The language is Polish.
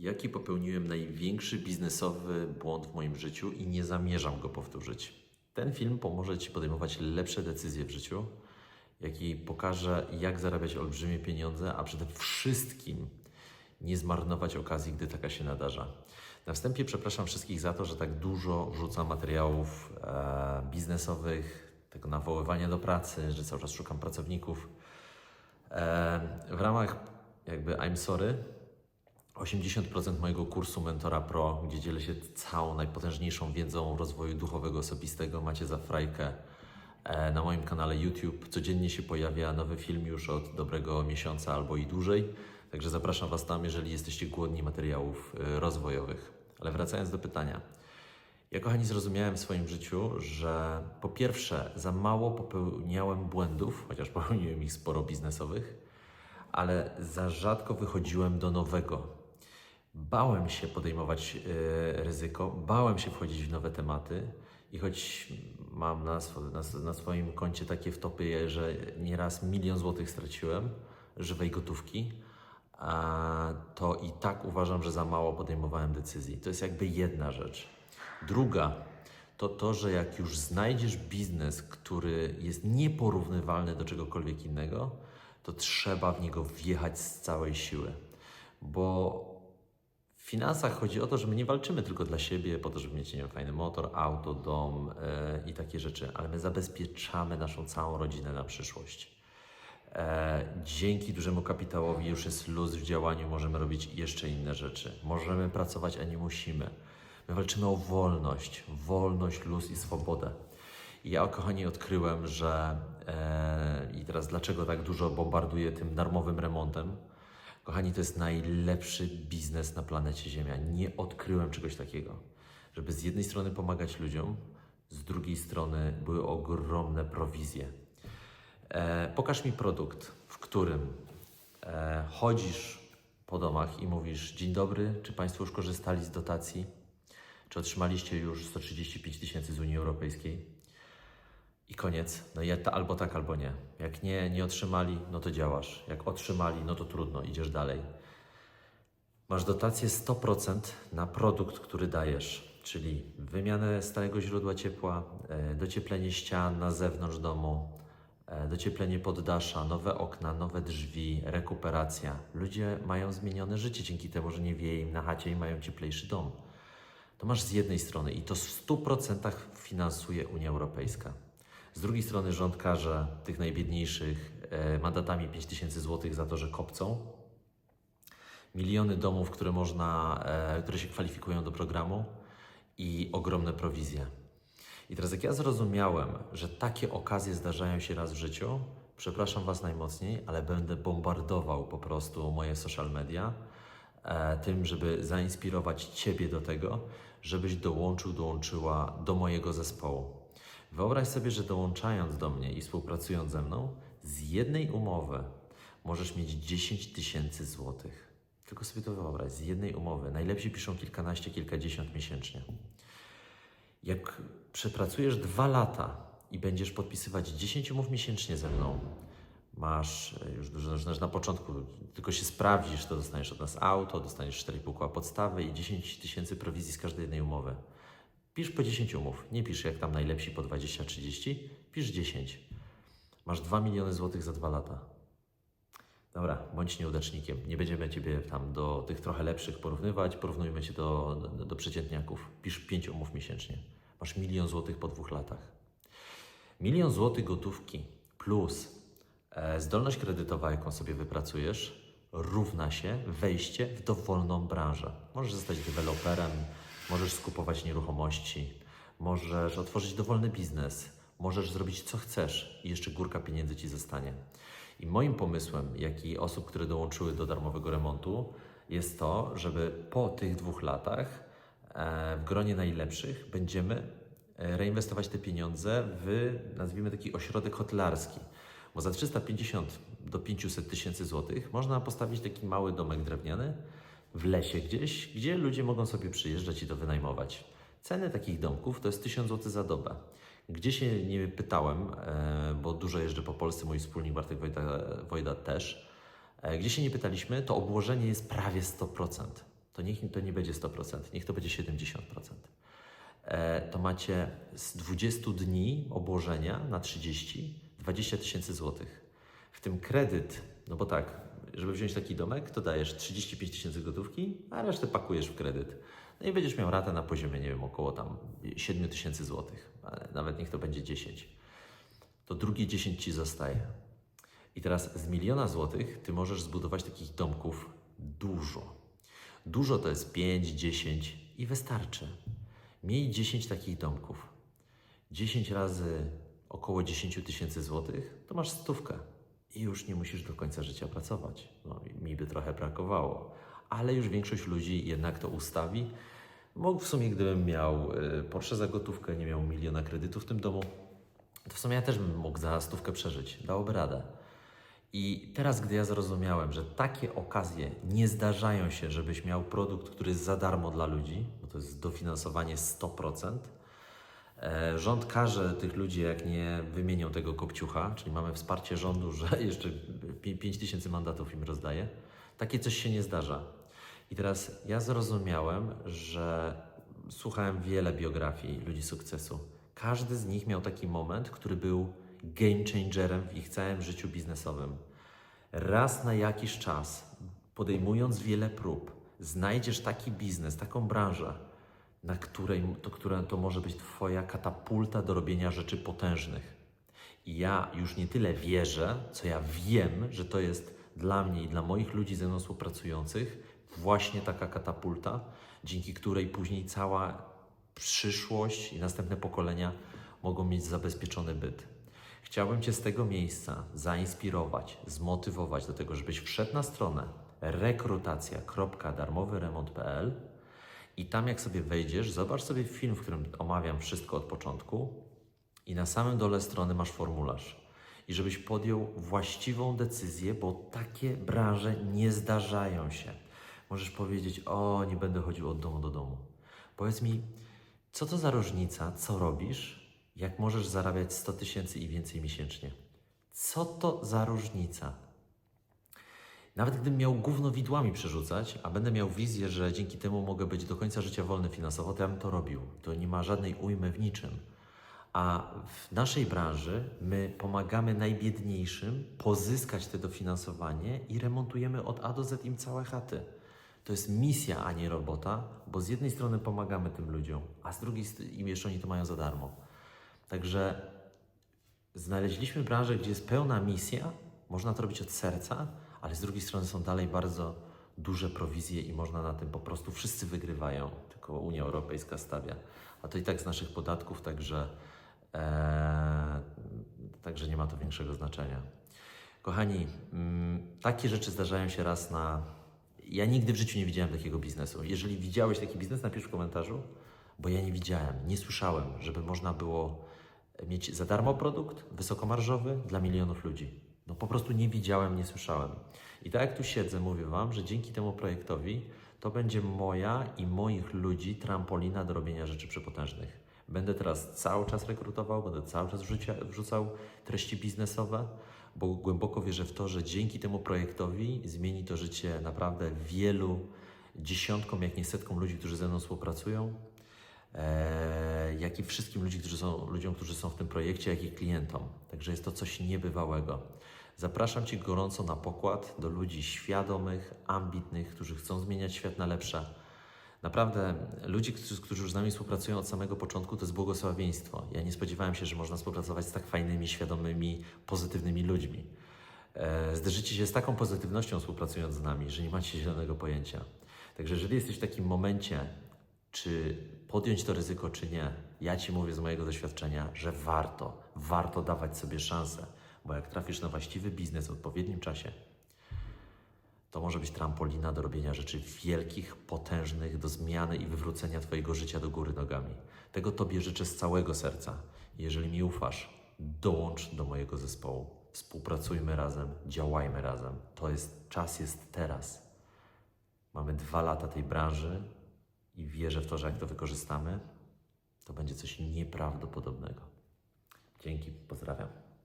Jaki popełniłem największy biznesowy błąd w moim życiu i nie zamierzam go powtórzyć? Ten film pomoże Ci podejmować lepsze decyzje w życiu, jak i pokaże, jak zarabiać olbrzymie pieniądze, a przede wszystkim nie zmarnować okazji, gdy taka się nadarza. Na wstępie przepraszam wszystkich za to, że tak dużo wrzucam materiałów e, biznesowych, tego nawoływania do pracy, że cały czas szukam pracowników. E, w ramach jakby I'm sorry, 80% mojego kursu Mentora Pro, gdzie dzielę się całą najpotężniejszą wiedzą rozwoju duchowego, osobistego, macie za frajkę e, na moim kanale YouTube. Codziennie się pojawia nowy film już od dobrego miesiąca albo i dłużej. Także zapraszam Was tam, jeżeli jesteście głodni materiałów e, rozwojowych. Ale wracając do pytania. Ja, kochani, zrozumiałem w swoim życiu, że po pierwsze, za mało popełniałem błędów, chociaż popełniłem ich sporo biznesowych, ale za rzadko wychodziłem do nowego. Bałem się podejmować e, ryzyko, bałem się wchodzić w nowe tematy i choć mam na, na, na swoim koncie takie wtopy, że nieraz milion złotych straciłem żywej gotówki, to i tak uważam, że za mało podejmowałem decyzji. To jest jakby jedna rzecz. Druga to to, że jak już znajdziesz biznes, który jest nieporównywalny do czegokolwiek innego, to trzeba w niego wjechać z całej siły. Bo finansach chodzi o to, że my nie walczymy tylko dla siebie, po to, żeby mieć nie wiem, fajny motor, auto, dom e, i takie rzeczy, ale my zabezpieczamy naszą całą rodzinę na przyszłość. E, dzięki dużemu kapitałowi już jest luz w działaniu, możemy robić jeszcze inne rzeczy. Możemy pracować, a nie musimy. My walczymy o wolność, wolność, luz i swobodę. I ja, kochani, odkryłem, że e, i teraz dlaczego tak dużo bombarduję tym darmowym remontem? Kochani, to jest najlepszy biznes na planecie Ziemia. Nie odkryłem czegoś takiego, żeby z jednej strony pomagać ludziom, z drugiej strony były ogromne prowizje. E, pokaż mi produkt, w którym e, chodzisz po domach i mówisz: Dzień dobry, czy Państwo już korzystali z dotacji? Czy otrzymaliście już 135 tysięcy z Unii Europejskiej? I koniec. No i ta, albo tak, albo nie. Jak nie, nie otrzymali, no to działasz. Jak otrzymali, no to trudno, idziesz dalej. Masz dotację 100% na produkt, który dajesz, czyli wymianę stałego źródła ciepła, e, docieplenie ścian na zewnątrz domu, e, docieplenie poddasza, nowe okna, nowe drzwi, rekuperacja. Ludzie mają zmienione życie dzięki temu, że nie wieje im na chacie i mają cieplejszy dom. To masz z jednej strony i to w 100% finansuje Unia Europejska. Z drugiej strony rząd karze tych najbiedniejszych e, mandatami 5000 zł za to, że kopcą. Miliony domów, które można, e, które się kwalifikują do programu i ogromne prowizje. I teraz jak ja zrozumiałem, że takie okazje zdarzają się raz w życiu, przepraszam Was najmocniej, ale będę bombardował po prostu moje social media e, tym, żeby zainspirować Ciebie do tego, żebyś dołączył, dołączyła do mojego zespołu. Wyobraź sobie, że dołączając do mnie i współpracując ze mną, z jednej umowy możesz mieć 10 tysięcy złotych. Tylko sobie to wyobraź, z jednej umowy. Najlepsi piszą kilkanaście, kilkadziesiąt miesięcznie. Jak przepracujesz dwa lata i będziesz podpisywać 10 umów miesięcznie ze mną, masz e, już dużo, już na początku, tylko się sprawdzisz, to dostaniesz od nas auto, dostaniesz 4,5 koła podstawy i 10 tysięcy prowizji z każdej jednej umowy. Pisz po 10 umów, nie pisz jak tam najlepsi po 20-30, pisz 10. Masz 2 miliony złotych za dwa lata. Dobra, bądź nieudacznikiem. Nie będziemy Ciebie tam do tych trochę lepszych porównywać, porównujmy Cię do, do, do przeciętniaków. Pisz 5 umów miesięcznie. Masz milion złotych po dwóch latach. Milion złotych gotówki plus e, zdolność kredytowa, jaką sobie wypracujesz, równa się wejście w dowolną branżę. Możesz zostać deweloperem, możesz skupować nieruchomości, możesz otworzyć dowolny biznes, możesz zrobić co chcesz i jeszcze górka pieniędzy ci zostanie. I moim pomysłem, jak i osób, które dołączyły do darmowego remontu, jest to, żeby po tych dwóch latach e, w gronie najlepszych będziemy e, reinwestować te pieniądze w, nazwijmy taki ośrodek hotelarski. Bo za 350 do 500 tysięcy złotych można postawić taki mały domek drewniany w lesie gdzieś, gdzie ludzie mogą sobie przyjeżdżać i to wynajmować. Ceny takich domków to jest 1000 zł za dobę. Gdzie się nie pytałem, e, bo dużo jeżdżę po Polsce, mój wspólnik Bartek Wojda, Wojda też, e, gdzie się nie pytaliśmy, to obłożenie jest prawie 100%. To niech to nie będzie 100%, niech to będzie 70%. E, to macie z 20 dni obłożenia na 30 20 tysięcy złotych. W tym kredyt, no bo tak, żeby wziąć taki domek, to dajesz 35 tysięcy gotówki, a resztę pakujesz w kredyt. No i będziesz miał ratę na poziomie, nie wiem, około tam 7 tysięcy złotych, ale nawet niech to będzie 10. To drugie 10 ci zostaje. I teraz z miliona złotych ty możesz zbudować takich domków dużo. Dużo to jest 5, 10 i wystarczy. Miej 10 takich domków. 10 razy około 10 tysięcy złotych, to masz stówkę. I już nie musisz do końca życia pracować. No, mi by trochę brakowało, ale już większość ludzi jednak to ustawi. Bo w sumie, gdybym miał y, Porsche za gotówkę, nie miał miliona kredytu w tym domu, to w sumie ja też bym mógł za stówkę przeżyć. Dałoby radę. I teraz, gdy ja zrozumiałem, że takie okazje nie zdarzają się, żebyś miał produkt, który jest za darmo dla ludzi, bo to jest dofinansowanie 100%, e, rząd każe tych ludzi, jak nie wymienią tego kopciucha, czyli mamy wsparcie rządu, że jeszcze 5 tysięcy mandatów im rozdaje. Takie coś się nie zdarza. I teraz ja zrozumiałem, że słuchałem wiele biografii ludzi sukcesu. Każdy z nich miał taki moment, który był game changerem w ich całym życiu biznesowym. Raz na jakiś czas, podejmując wiele prób, znajdziesz taki biznes, taką branżę, na której to, która to może być Twoja katapulta do robienia rzeczy potężnych. I ja już nie tyle wierzę, co ja wiem, że to jest dla mnie i dla moich ludzi ze mną współpracujących właśnie taka katapulta, dzięki której później cała przyszłość i następne pokolenia mogą mieć zabezpieczony byt. Chciałbym Cię z tego miejsca zainspirować, zmotywować do tego, żebyś wszedł na stronę rekrutacja.darmowyremont.pl i tam jak sobie wejdziesz, zobacz sobie film, w którym omawiam wszystko od początku i na samym dole strony masz formularz. I żebyś podjął właściwą decyzję, bo takie branże nie zdarzają się. Możesz powiedzieć, o, nie będę chodził od domu do domu. Powiedz mi, co to za różnica, co robisz, jak możesz zarabiać 100 tysięcy i więcej miesięcznie? Co to za różnica? Nawet gdybym miał gówno widłami przerzucać, a będę miał wizję, że dzięki temu mogę być do końca życia wolny finansowo, to ja bym to robił. To nie ma żadnej ujmy w niczym. A w naszej branży my pomagamy najbiedniejszym pozyskać te dofinansowanie i remontujemy od A do Z im całe chaty. To jest misja, a nie robota, bo z jednej strony pomagamy tym ludziom, a z drugiej im jeszcze oni to mają za darmo. Także znaleźliśmy branżę, gdzie jest pełna misja, można to robić od serca, ale z drugiej strony są dalej bardzo duże prowizje i można na tym po prostu wszyscy wygrywają, tylko Unia Europejska stawia. A to i tak z naszych podatków, także, e, także nie ma to większego znaczenia. Kochani, mm, takie rzeczy zdarzają się raz na. Ja nigdy w życiu nie widziałem takiego biznesu. Jeżeli widziałeś taki biznes, napisz w komentarzu, bo ja nie widziałem, nie słyszałem, żeby można było mieć za darmo produkt wysokomarżowy dla milionów ludzi. No po prostu nie widziałem, nie słyszałem. I tak jak tu siedzę, mówię Wam, że dzięki temu projektowi to będzie moja i moich ludzi trampolina do robienia rzeczy przepotężnych. Będę teraz cały czas rekrutował, będę cały czas wrzucia, wrzucał treści biznesowe, bo głęboko wierzę w to, że dzięki temu projektowi zmieni to życie naprawdę wielu dziesiątkom, jak nie setkom ludzi, którzy ze mną współpracują, jak i wszystkim ludzi, którzy są, ludziom, którzy są w tym projekcie, jak i klientom. Także jest to coś niebywałego. Zapraszam Cię gorąco na pokład do ludzi świadomych, ambitnych, którzy chcą zmieniać świat na lepsze. Naprawdę, ludzi, którzy, którzy już z nami współpracują od samego początku, to jest błogosławieństwo. Ja nie spodziewałem się, że można współpracować z tak fajnymi, świadomymi, pozytywnymi ludźmi. E, zderzycie się z taką pozytywnością współpracując z nami, że nie macie zielonego pojęcia. Także jeżeli jesteś w takim momencie, czy podjąć to ryzyko, czy nie, ja Ci mówię z mojego doświadczenia, że warto, warto dawać sobie szansę, bo jak trafisz na właściwy biznes w odpowiednim czasie, to może być trampolina do robienia rzeczy wielkich, potężnych, do zmiany i wywrócenia Twojego życia do góry nogami. Tego Tobie życzę z całego serca. Jeżeli mi ufasz, dołącz do mojego zespołu. Współpracujmy razem, działajmy razem. To jest czas, jest teraz. Mamy dwa lata tej branży i wierzę w to, że jak to wykorzystamy, to będzie coś nieprawdopodobnego. Dzięki, pozdrawiam.